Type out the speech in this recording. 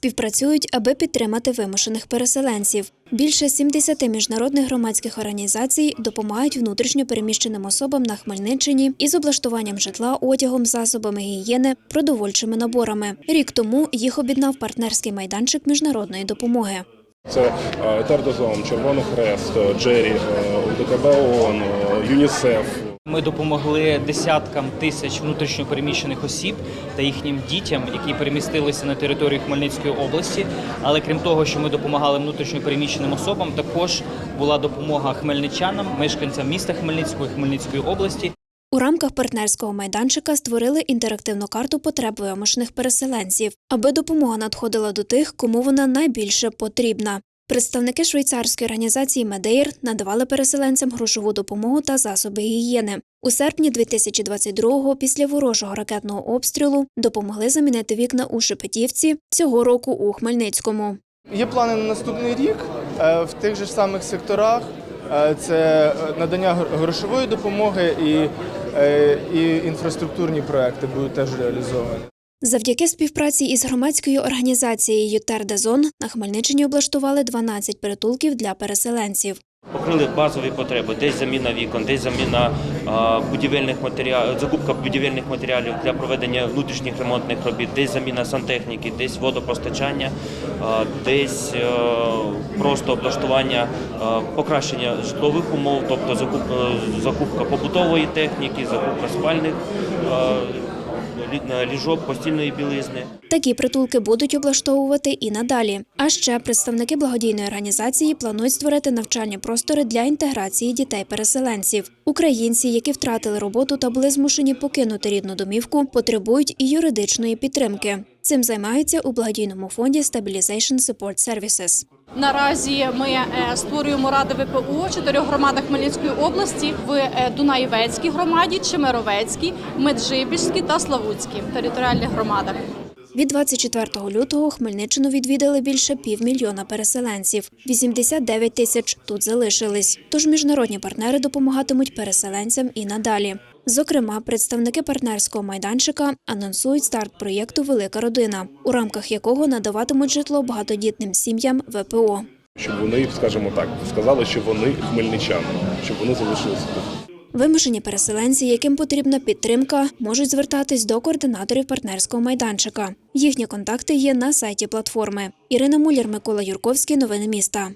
співпрацюють, аби підтримати вимушених переселенців. Більше 70 міжнародних громадських організацій допомагають внутрішньо переміщеним особам на Хмельниччині із облаштуванням житла, одягом, засобами гігієни, продовольчими наборами. Рік тому їх об'єднав партнерський майданчик міжнародної допомоги. Це е, Тердозон, Червоний Хрест, Джері, е, УДКБ ООН, е, ЮНІСЕФ. Ми допомогли десяткам тисяч внутрішньопереміщених осіб та їхнім дітям, які перемістилися на територію Хмельницької області. Але крім того, що ми допомагали внутрішньопереміщеним особам, також була допомога хмельничанам, мешканцям міста Хмельницького і Хмельницької області. У рамках партнерського майданчика створили інтерактивну карту потреб вимушених переселенців, аби допомога надходила до тих, кому вона найбільше потрібна. Представники швейцарської організації Медеїр надавали переселенцям грошову допомогу та засоби гігієни. У серпні 2022-го, після ворожого ракетного обстрілу, допомогли замінити вікна у Шепетівці цього року у Хмельницькому. Є плани на наступний рік е, в тих же самих секторах. Е, Це е, надання грошової допомоги і, і інфраструктурні проекти будуть теж реалізовані. Завдяки співпраці із громадською організацією Тердезон на Хмельниччині облаштували 12 притулків для переселенців. Покрили базові потреби, десь заміна вікон, десь заміна будівельних матеріалів, закупка будівельних матеріалів для проведення внутрішніх ремонтних робіт, десь заміна сантехніки, десь водопостачання, десь е, просто облаштування, покращення житлових умов, тобто закуп, закупка побутової техніки, закупка спальних ліжок, постільної білизни. Такі притулки будуть облаштовувати і надалі. А ще представники благодійної організації планують створити навчальні простори для інтеграції дітей-переселенців. Українці, які втратили роботу та були змушені покинути рідну домівку, потребують і юридичної підтримки. Цим займаються у благодійному фонді Stabilization Support Services. Наразі ми е, створюємо ради ВПУ в чотирьох громадах Хмельницької області в е, Дунаєвецькій громаді, Чемеровецькій, Меджибіжській та Славутській територіальних громадах. Від 24 лютого Хмельниччину відвідали більше півмільйона переселенців. 89 тисяч тут залишились. Тож міжнародні партнери допомагатимуть переселенцям і надалі. Зокрема, представники партнерського майданчика анонсують старт проєкту Велика родина, у рамках якого надаватимуть житло багатодітним сім'ям ВПО. Щоб вони, скажімо так, сказали, що вони хмельничани, щоб вони залишилися тут. Вимушені переселенці, яким потрібна підтримка, можуть звертатись до координаторів партнерського майданчика. Їхні контакти є на сайті платформи. Ірина Муллер, Микола Юрковський. Новини міста.